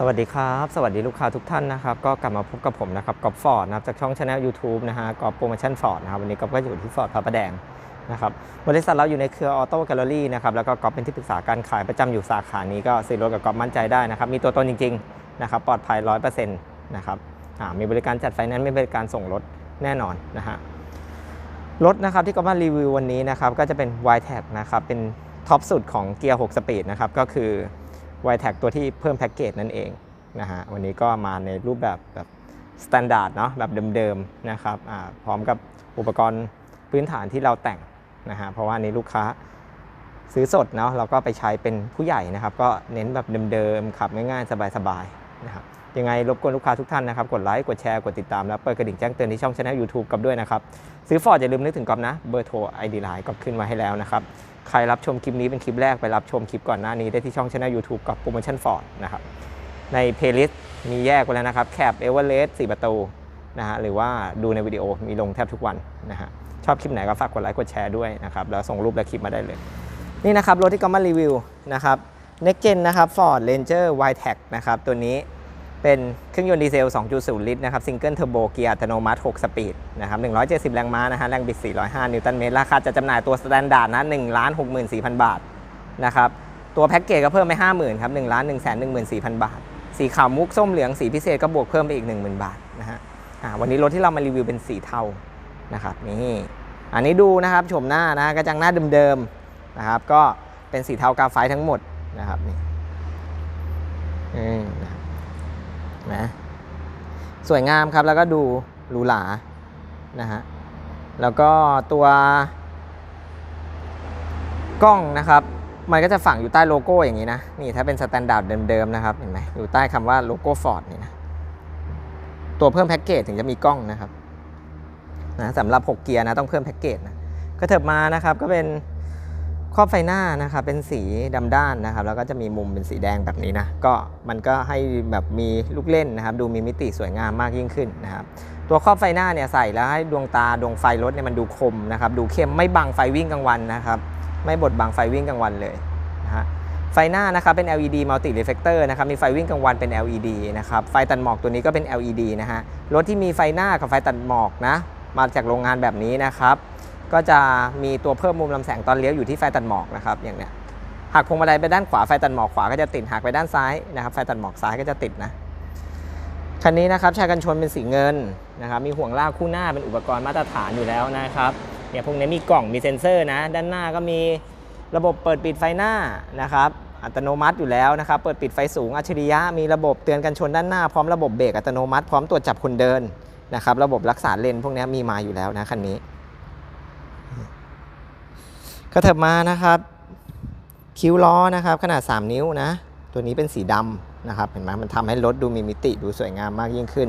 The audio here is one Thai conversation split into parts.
สวัสดีครับ สวัสดีลูกค้าทุกท่านนะครับ ก็กลับมาพบกับผมนะครับกอบฟอร์ดนะครับจากช่องช anel YouTube นะฮะกอบโปรโมชั่นฟอร์ดนะครับวันนี้กอบก็อยู่ที่ฟอร์ดพระประแดงนะครับบริษัทเราอยู่ในเครือออโต้แกลเลอรี่นะครับแล้วก็กอบเป็นที่ปรึกษาการขายประจำอยู่สาขานี้ก็ซื้อรถกับกอบมั่นใจได้นะครับ มีตัวตนจริงๆนะครับปลอดภัย100%นต์นะครับมีบริการจัดไฟแนนซ์มีบริการส่งรถแน่นอนนะฮะรถนะครับที่ก็มารีวิววันนี้นะครับก็จะเป็น y t a g นะครับเป็นท็อปสุดของเกียร์6สปีดนะครับก็คือ y t a g ตัวที่เพิ่มแพ็กเกจนั่นเองนะฮะวันนี้ก็มาในรูปแบบแบบสแตนดาร์ดเนาะแบบเดิมๆนะครับพร้อมกับอุปกรณ์พื้นฐานที่เราแต่งนะฮะเพราะว่าอันนี้ลูกค้าซื้อสดเนาะเราก็ไปใช้เป็นผู้ใหญ่นะครับ ก็เน้นแบบเดิมๆขับง่ายๆ สบายๆนะครับ ยังไงรบกวนลูกค้าทุกท่านนะครับ กดไลค์ กดแชร์ กดติดตาม แล้วเปิดกระดิ่งแจ้งเตือนที่ช่องช anel YouTube กับด้วยนะครับ ซื้อฟอร์ดอย่าลืมนึกถึงก๊อฟนะ เบอร์โทรไอดีไลน์ก็ขึ้นไว้ให้แล้วนะครับ ใครรับชมคลิปนี้เป็นคลิปแรกไปรับชมคลิปก่อนหน้านี้ได้ที่ช่องช anel YouTube กับโปรโมชั่นฟอร์ดนะครับ ในเพลย์ลิสต์มีแยกไว้แล้วนะครับแคปเอเวอเรสต์4ประตูนะฮะหรือว่าดูในวิดีโอมีลงแทบทุกวันนะฮะชอบคลิปไหนก็ฝากกดไลค์กดแชร์ด้วยนะครับแล้วส่งรูปและคลิปมาได้เลย นี่นะครับรถที่ก็มารีวิวนะครับ Next Gen นะครับ Ford Ranger y t a g นะครับตัวนี้ เป็นเครื่องยนต์ดีเซล 2.0 ลิตรนะครับซิงเกิลเทอร์โบเกียร์อัตโนมัติ 6 สปีดนะครับ 170 แรงม้านะฮะแรงบิด 405 นิวตันเมตร ราคาจะจำหน่ายตัวสแตนดาร์ดนะ1 64,000 บาทนะครับตัวแพ็กเกจก็เพิ่มไป 50,000ครับ1 1 1 4 0 0 0 บาท สีขาวมุกส้มเหลืองสีพิเศษก็บวกเพิ่มไปอีก 10,000 บาทนะฮะอ่าวันนี้รถที่เรามารีวิวเป็นสีเทานะครับนี่อันนี้ดูนะครับชมหน้านะกระจังหน้าเดิมๆนะครับก็เป็นสีเทากาไฟทั้งหมดนะครับนี่อืม นะสวยงามครับแล้วก็ดูหรูหรานะฮะแล้วก็ตัวกล้องนะครับ มันก็จะฝังอยู่ใต้โลโก้อย่างนี้นะ นี่ถ้าเป็นสแตนดาร์ดเดิมๆนะครับเห็นไหมอยู่ใต้คำว่าโลโก้ฟอร์ดนี่นะตัวเพิ่มแพ็กเกจถึงจะมีกล้องนะครับนะสำหรับ 6 เกียร์นะต้องเพิ่มแพ็กเกจนะก็เถิบมานะครับก็เป็น ครอบไฟหน้านะครับเป็นสีดำด้านนะครับ แล้วก็จะมีมุมเป็นสีแดงแบบนี้นะก็มันก็ให้แบบมีลูกเล่นนะครับ ดูมีมิติสวยงามมากยิ่งขึ้นนะครับ ตัวครอบไฟหน้าเนี่ยใส่แล้วให้ดวงตาดวงไฟรถเนี่ยมันดูคมนะครับ ดูเข้มไม่บังไฟวิ่งกลางวันนะครับ ไม่บดบังไฟวิ่งกลางวันเลยนะฮะไฟหน้านะครับเป็น LED multi reflector นะครับมีไฟวิ่งกลางวันเป็น LED นะครับไฟตัดหมอกตัวนี้ก็เป็น LED นะฮะรถที่มีไฟหน้ากับไฟตัดหมอกนะมาจากโรงงานแบบนี้นะครับ ก็จะมีตัวเพิ่มมุมลำแสงตอนเลี้ยวอยู่ที่ไฟตัดหมอกนะครับอย่างเนี้ยหากพวงมาลัยไปด้านขวาไฟตัดหมอกขวาก็จะติดหากไปด้านซ้ายนะครับไฟตัดหมอกซ้ายก็จะติดนะคันนี้นะครับชายกันชนเป็นสีเงินนะครับมีห่วงลากคู่หน้าเป็นอุปกรณ์มาตรฐานอยู่แล้วนะครับเนี่ยพวกนี้มีกล่องมีเซ็นเซอร์นะ ด้านหน้าก็มีระบบเปิดปิดไฟหน้านะครับอัตโนมัติอยู่แล้วนะครับ เปิดปิดไฟสูงอัจฉริยะมีระบบเตือนกันชนด้านหน้าพร้อมระบบเบรกอัตโนมัติพร้อมตรวจจับคนเดินนะครับ ระบบรักษาเลนพวกนี้มีมาอยู่แล้วนะคันนี้ ก็เถิบมานะครับ คิ้วล้อนะครับ ขนาด 3 นิ้วนะ ตัวนี้เป็นสีดำนะครับ เห็นไหมมันทำให้รถดูมีมิติดูสวยงามมากยิ่งขึ้น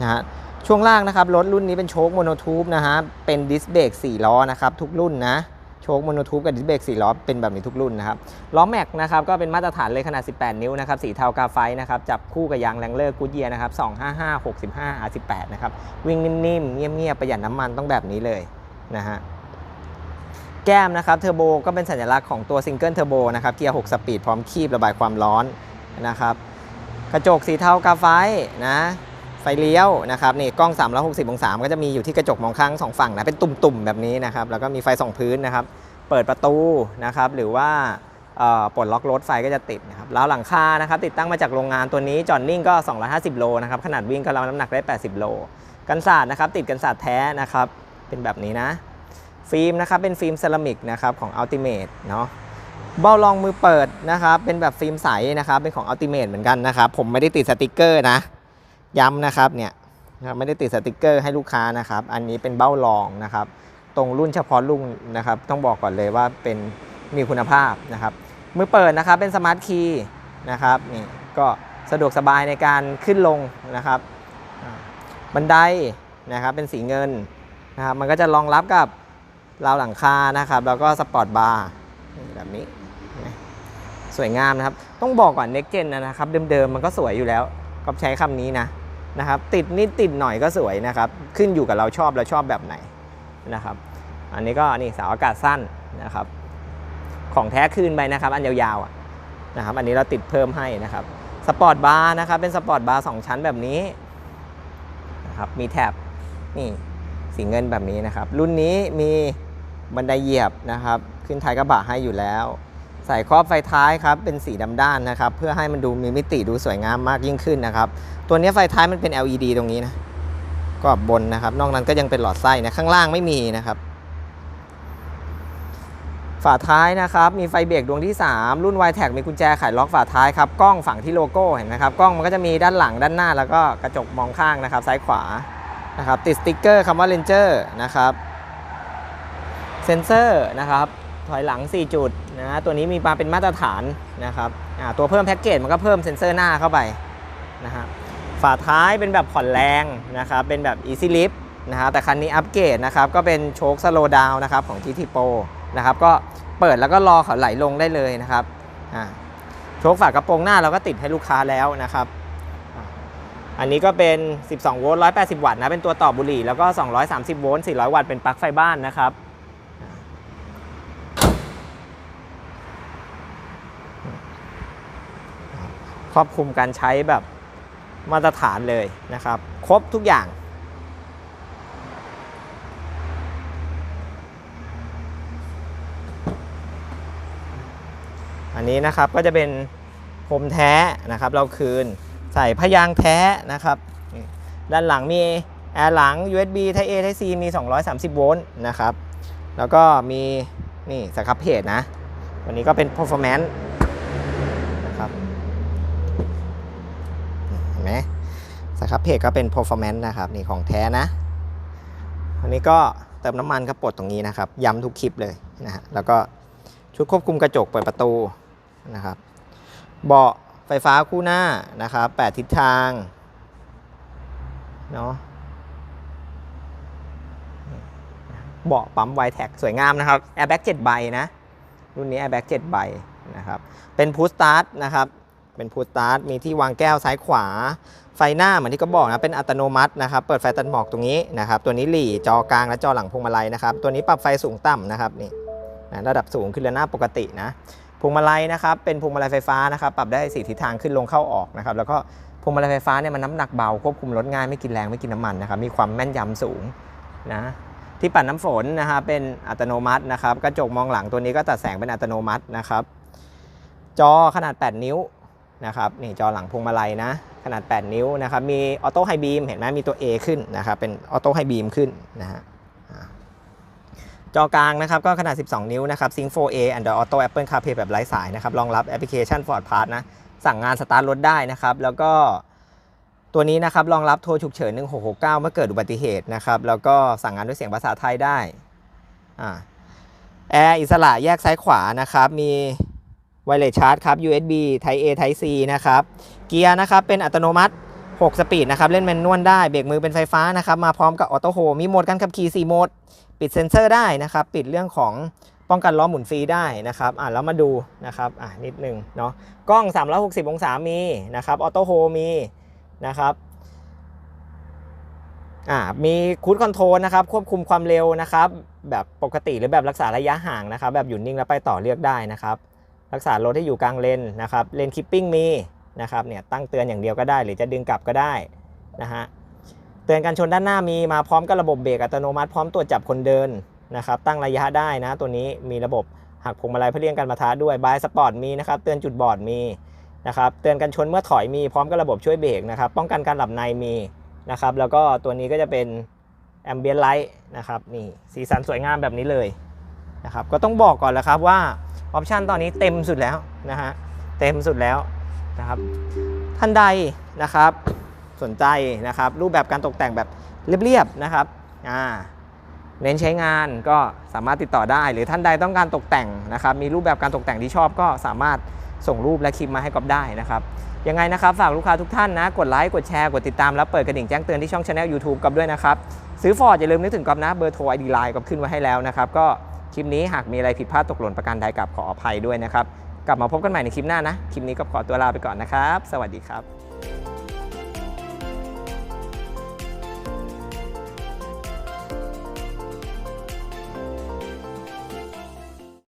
นะฮะช่วงล่างนะครับรถรุ่นนี้เป็นโชคโมโนทูบนะฮะเป็นดิสเบรก4ล้อนะครับทุกรุ่นนะโชคโมโนทูบกับดิสเบรก4ล้อเป็นแบบนี้ทุกรุ่นนะครับล้อแม็กนะครับก็เป็นมาตรฐานเลยขนาด 18 นิ้วนะครับสีเทากาไฟนะครับจับคู่กับยางแรงเลอร์กูเยียนะครับ255 65 R18 นะครับวิ่งนิ่มๆเงียบๆประหยัดน้ำมันต้องแบบนี้เลยนะฮะ แก้มนะครับเทอร์โบก็เป็นสัญลักษณ์ของตัวซิงเกิลเทอร์โบนะครับเกียร์ 6 สปีดพร้อมคีบระบายความร้อนนะครับกระจกสีเทากาไฟนะไฟเลี้ยวนะครับนี่กล้อง 360 องศาก็จะมีอยู่ที่กระจกมองข้างสองฝั่งนะเป็นตุ่มๆแบบนี้นะครับแล้วก็มีไฟส่องพื้นนะครับ เปิดประตูนะครับหรือว่าปลดล็อกรถไฟก็จะติดนะครับแล้วหลังคานะครับติดตั้งมาจากโรงงานตัวนี้จอดนิ่งก็ 250 โลนะครับขนาดวิ่งก็รับน้ำหนักได้ 80 โล กันศาสตร์นะครับติดกันศาสตร์แท้นะครับเป็นแบบนี้นะ ฟิล์มนะครับเป็นฟิล์มเซรามิกนะครับของ Ultimate เนาะเบ้ารองมือเปิดนะครับเป็นแบบฟิล์มใสนะครับเป็นของ Ultimate เหมือนกันนะครับผมไม่ได้ติดสติกเกอร์นะ ย้ำนะครับเนี่ยนะไม่ได้ติดสติกเกอร์ให้ลูกค้านะครับอันนี้เป็นเบ้ารองนะครับตรงรุ่นเฉพาะรุ่นนะครับต้องบอกก่อนเลยว่าเป็นมีคุณภาพนะครับมือเปิดนะครับเป็นสมาร์ทคีย์นะครับนี่ก็สะดวกสบายในการขึ้นลงนะครับบันไดนะครับเป็นสีเงินนะครับมันก็จะรองรับกับ ราวหลังคานะครับ แล้วก็สปอร์ตบาร์แบบนี้ สวยงามนะครับ ต้องบอกก่อนเน็กเจนนะครับ เดิมๆ มันก็สวยอยู่แล้วก็ใช้คำนี้นะนะครับ ติดนิดติดหน่อยก็สวยนะครับ ขึ้นอยู่กับเราชอบเราชอบแบบไหนนะครับ อันนี้ก็นี่เสาอากาศสั้นนะครับ ของแท้คืนไปนะครับ อันยาวๆนะครับ อันนี้เราติดเพิ่มให้นะครับสปอร์ตบาร์นะครับ เป็นสปอร์ตบาร์สองชั้นแบบนี้นะครับ มีแถบนี่สีเงินแบบนี้นะครับ รุ่นนี้มี บันไดเหยียบนะครับ ขึ้นท้ายกระบะให้อยู่แล้ว ใส่ครอบไฟท้ายครับเป็นสีดำด้านนะครับ เพื่อให้มันดูมีมิติดูสวยงามมากยิ่งขึ้นนะครับ ตัวนี้ไฟท้ายมันเป็น LED ตรงนี้นะกรอบบนนะครับ นอกนั้นก็ยังเป็นหลอดไส้นะข้างล่างไม่มีนะครับ ฝาท้ายนะครับ มีไฟเบรกดวงที่ 3 รุ่น y t แท็มีกุญแจไขล็อกฝาท้ายครับกล้องฝั่งที่โลโก้เห็นไหมครับกล้องมันก็จะมีด้านหลังด้านหน้า แล้วก็กระจกมองข้างนะครับ ซ้ายขวานะครับติดสติ๊กเกอร์คำว่า Ranger นะครับ เซนเซอร์นะครับถอยหลัง 4 จุดนะตัวนี้มีมาเป็นมาตรฐานนะครับตัวเพิ่มแพ็กเกจมันก็เพิ่มเซนเซอร์หน้าเข้าไปนะฮะฝาท้ายเป็นแบบผ่อนแรงนะครับเป็นแบบ Easy Lift นะฮะแต่คันนี้อัปเกรดนะครับก็เป็นโชคสโลดาวนะครับของ GT Pro นะครับก็เปิดแล้วก็รอเขาไหลลงได้เลยนะครับอ่าโชคฝากระโปรงหน้าเราก็ติดให้ลูกค้าแล้วนะครับอันนี้ก็เป็น 12 โวลต์ 180 วัตต์นะ เป็นตัวต่อบุหรี่ แล้วก็ 230 โวลต์ 400 วัตต์ เป็นปลั๊กไฟบ้านนะครับ ครอบคลุมการใช้แบบมาตรฐานเลยนะครับ ครบทุกอย่าง อันนี้นะครับก็จะเป็นพรมแท้นะครับ เราคืนใส่พยางแท้นะครับ ด้านหลังมีแอร์หลัง USB Type A Type C มี 230 โวลต์นะครับ แล้วก็มีนี่สครับเพจนะ วันนี้ก็เป็น performance นะครับ เห็น ไหมสครับเพจก็เป็น performance นะครับนี่ของแท้นะอันนี้ก็เติมน้ำมันก็ปลดตรงนี้นะครับ ย้ำทุกคลิปเลยนะฮะแล้วก็ชุดควบคุมกระจกเปิดประตูนะครับ เบาะไฟฟ้าคู่หน้านะครับ8ทิศทางเนาะเบาะปั๊มไวแท็กสวยงามนะครับแอร์แบ็ก7ใบนะ รุ่นนี้แอร์แบ็ก7ใบนะครับ เป็นพุ s สตาร์ทนะครับ เป็นพุ s สตาร์ทมีที่วางแก้วซ้ายขวา ไฟหน้าเหมือนที่ก็บอกนะเป็นอัตโนมัตินะครับเปิดไฟตัดหมอกตรงนี้นะครับตัวนี้หลีจอกลางและจอหลังพวงมาลัยนะครับตัวนี้ปรับไฟสูงต่ำนะครับนี่นะระดับสูงขึ้นและหน้าปกตินะพวงมาลัยนะครับเป็นพวงมาลัยไฟฟ้านะครับปรับได้สี่ทิศทางขึ้นลงเข้าออกนะครับแล้วก็พวงมาลัยไฟฟ้าเนี่ยมันน้ำหนักเบาควบคุมรถง่ายไม่กินแรงไม่กินน้ำมันนะครับมีความแม่นยำสูงนะที่ปัดน้ำฝนนะครับเป็นอัตโนมัตินะครับกระจกมองหลังตัวนี้ก็ตัดแสงเป็นอัตโนมัตินะครับจอขนาด 8 นิ้ว นะครับนี่จอหลังพวงมาลัยนะ ขนาด 8 นิ้วนะครับมีออโต้ไฮบีมเห็นไหมมีตัว A ขึ้นนะครับเป็นออโต้ไฮบีมขึ้นนะฮะจอกลางนะครับก็ขนาด 12 นิ้วนะครับ Sync 4A Android Auto Apple CarPlay แบบไร้สายนะครับรองรับแอปพลิเคชัน Ford Pass นะ สั่งงานสตาร์ทรถได้นะครับ แล้วก็ตัวนี้นะครับรองรับโทรฉุกเฉิน 1669 เมื่อเกิดอุบัติเหตุนะครับ แล้วก็สั่งงานด้วยเสียงภาษาไทยได้อ่าแอร์อิสระแยกซ้ายขวานะครับ มี ไวเลสชาร์จครับ USB Type A Type C นะครับ เกียร์นะครับ เป็นอัตโนมัติ 6 สปีดนะครับ เล่นแมนนวลได้ เบรกมือเป็นไฟฟ้านะครับ มาพร้อมกับออโต้โฮมีโหมดการขับขี่ 4 โหมด ปิดเซ็นเซอร์ได้นะครับ ปิดเรื่องของป้องกันล้อหมุนฟรีได้นะครับ อ่าแล้วมาดูนะครับ อ่านิดนึงเนาะ กล้อง 360 องศา มีนะครับ ออโต้โฮมีนะครับอ่ามีคูดคอนโทรลนะครับควบคุมความเร็วนะครับ แบบปกติหรือแบบรักษาระยะห่างนะครับ แบบหยุดนิ่งแล้วไปต่อเลือกได้นะครับ รักษารถให้อยู่กลางเลนนะครับเลนคิปปิ้งมีนะครับเนี่ยตั้งเตือนอย่างเดียวก็ได้ หรือจะดึงกลับก็ได้นะฮะเตือนการชนด้านหน้ามีมาพร้อมกับระบบเบรกอัตโนมัติพร้อมตรวจจับคนเดินนะครับตั้งระยะได้นะ ตัวนี้มีระบบหักพวงมาลัยเพื่อเลี่ยงการปะทะด้วยบายสปอร์ตมีนะครับเตือนจุดบอดมีนะครับเตือนการชนเมื่อถอยมีพร้อมกับระบบช่วยเบรกนะครับป้องกันการหลับในมีนะครับแล้วก็ตัวนี้ก็จะเป็นแอมเบียนไลท์นะครับนี่สีสันสวยงามแบบนี้เลยนะครับก็ต้องบอกก่อนแล้วครับว่า ออปชันตอนนี้เต็มสุดแล้วนะฮะเต็มสุดแล้วนะครับท่านใดนะครับสนใจนะครับรูปแบบการตกแต่งแบบเรียบๆนะครับอ่าเน้นใช้งานก็สามารถติดต่อได้ หรือท่านใดต้องการตกแต่งนะครับมีรูปแบบการตกแต่งที่ชอบก็สามารถส่งรูปและคลิปมาให้กอฟได้นะครับยังไงนะครับฝากลูกค้าทุกท่านนะ กดไลค์ กดแชร์ กดติดตาม แล้วเปิดกระดิ่งแจ้งเตือนที่ช่องช anel YouTube ก๊อฟด้วยนะครับ ซื้อฟอร์ดอย่าลืมนึกถึงก๊อฟนะเบอร์โทรไอดีไลน์ก๊อฟขึ้นไว้ให้แล้วนะครับก็ คลิปนี้หากมีอะไรผิดพลาดตกหล่นประการใดกับขออภัยด้วยนะครับ กลับมาพบกันใหม่ในคลิปหน้านะ คลิปนี้ก็ขอตัวลาไปก่อนนะครับ สวัสดีครับ